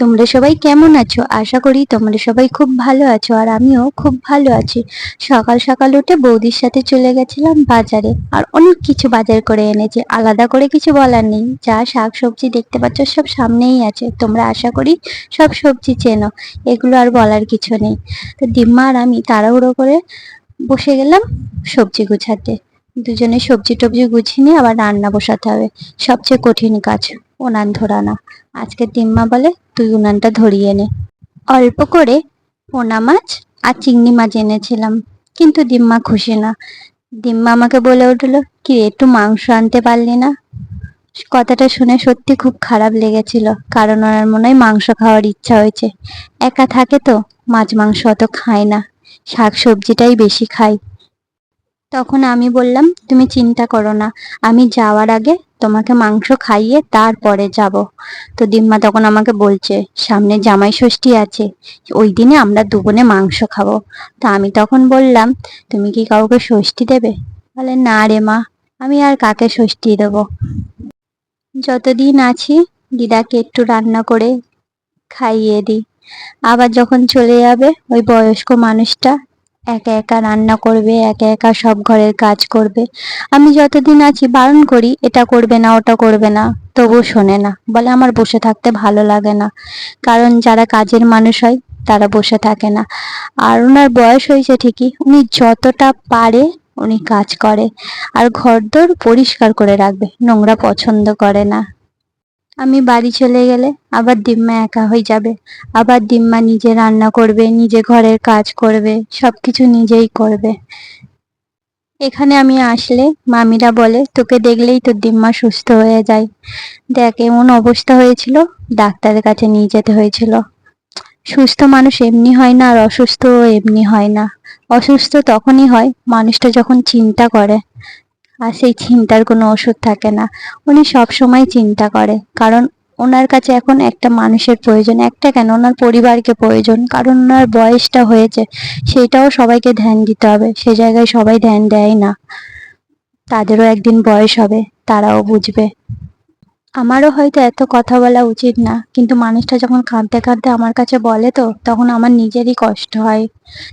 তোমরা সবাই কেমন আছো? আশা করি তোমরা সবাই খুব ভালো আছো আর আমিও খুব ভালো আছি। সকাল সকাল উঠে বৌদির সাথে চলে গেছিলাম বাজারে আর অনেক কিছু বাজার করে এনেছে। আলাদা করে কিছু বলার নেই। যা শাক সবজি দেখতে পাচ্ছ সব সামনেই আছে। তোমরা আশা করি সব সবজি চেনো। এগুলো আর বলার কিছু নেই। তো ডিম্মা আর আমি তাড়াহুড়ো করে বসে গেলাম সবজি গুছাতে। দুজনে সবজি টবজি গুছিয়ে নিয়ে আবার রান্না বসাতে হবে। সবচেয়ে কঠিন কাজ। উনান ধরানো। আজকে দিম্মা বলে, তুই উনানটা ধরিয়ে নে। অল্প করে পোনা মাছ আর চিংড়ি মাছ এনেছিলাম, কিন্তু দিম্মা খুশি না। দিম্মা আমাকে বলে উঠল, কি একটু মাংস আনতে পারলি না? কথাটা শুনে সত্যি খুব খারাপ লেগেছিল, কারণ ওনার মনে হয় মাংস খাওয়ার ইচ্ছা হয়েছে। একা থাকে তো, মাছ মাংস অত খায় না। শাক সবজিটাই বেশি খায়। তখন আমি বললাম, তুমি চিন্তা করো না, আমি যাওয়ার আগে তোমাকে মাংস খাইয়ে তারপরে যাব। তো দিম্মা তখন আমাকে বলছে, সামনে জামাই ষষ্ঠী আছে, ওই দিনে আমরা দুবনে মাংস খাব। তো আমি তখন বললাম, তুমি কি কাউকে ষষ্ঠী দেবে? বলে, না রে মা, আমি আর কাকে ষষ্ঠী দেবো? যতদিন আছি, দিদাকে একটু রান্না করে খাইয়ে দিই। আবার যখন চলে যাবে, ওই বয়স্ক মানুষটা একা একা রান্না করবে, একা একা সব ঘরের কাজ করবে। আমি যতদিন আছি বারণ করি, এটা করবে না, ওটা করবে না। তবু শোনে না, বলে আমার বসে থাকতে ভালো লাগে না। কারণ যারা কাজের মানুষ হয়, তারা বসে থাকে না। আর ওনার বয়স হয়েছে ঠিকই, উনি যতটা পারে উনি কাজ করে। আর ঘরদোর পরিষ্কার করে রাখবে, নোংরা পছন্দ করে না। আমি বাড়ি চলে গেলে আবার দিম্মা একা হয়ে যাবে। আবার দিম্মা নিজে রান্না করবে, নিজে ঘরের কাজ করবে, সবকিছু নিজেই করবে। এখানে আমি আসলে মামিরা বলে, তোকে দেখলেই তোর দিম্মা সুস্থ হয়ে যায়। দেখ, এমন অবস্থা হয়েছিল, ডাক্তারের কাছে নিয়ে যেতে হয়েছিল। সুস্থ মানুষ এমনি হয় না আর অসুস্থ এমনি হয় না। অসুস্থ তখনই হয়, মানুষটা যখন চিন্তা করে আর সেই চিন্তার কোনো ওষুধ থাকে না। উনি সব সময় চিন্তা করে, কারণ ওনার কাছে এখন একটা মানুষের প্রয়োজন, একটা কেন? ওনার পরিবারকে প্রয়োজন, কারণ ওনার বয়সটা হয়েছে সেটাও সবাইকে ধ্যান দিতে হবে, সে জায়গায় সবাই ধ্যান দেয় না। তাদেরও একদিন বয়স হবে, তারাও বুঝবে। আমারও হয়তো এত কথা বলা উচিত না, কিন্তু মানুষটা যখন কাঁদতে কাঁদতে আমার কাছে বলে তো, তখন আমার নিজেরই কষ্ট হয়।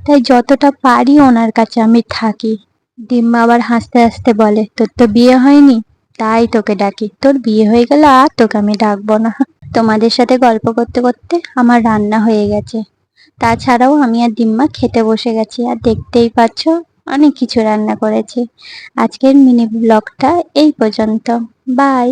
তাই যতটা পারি ওনার কাছে আমি থাকি। দিম্মা আবার হাসতে হাসতে বলে, তোর তো বিয়ে হয়নি, তাই তোকে ডাকি। তোর বিয়ে হয়ে গেলে আর তোকে আমি ডাকবো না। তোমাদের সাথে গল্প করতে করতে আমার রান্না হয়ে গেছে। তাছাড়াও আমি আর ডিম্মা খেতে বসে গেছি, আর দেখতেই পাচ্ছ অনেক কিছু রান্না করেছি। আজকের মিনি ব্লগটা এই পর্যন্ত। বাই।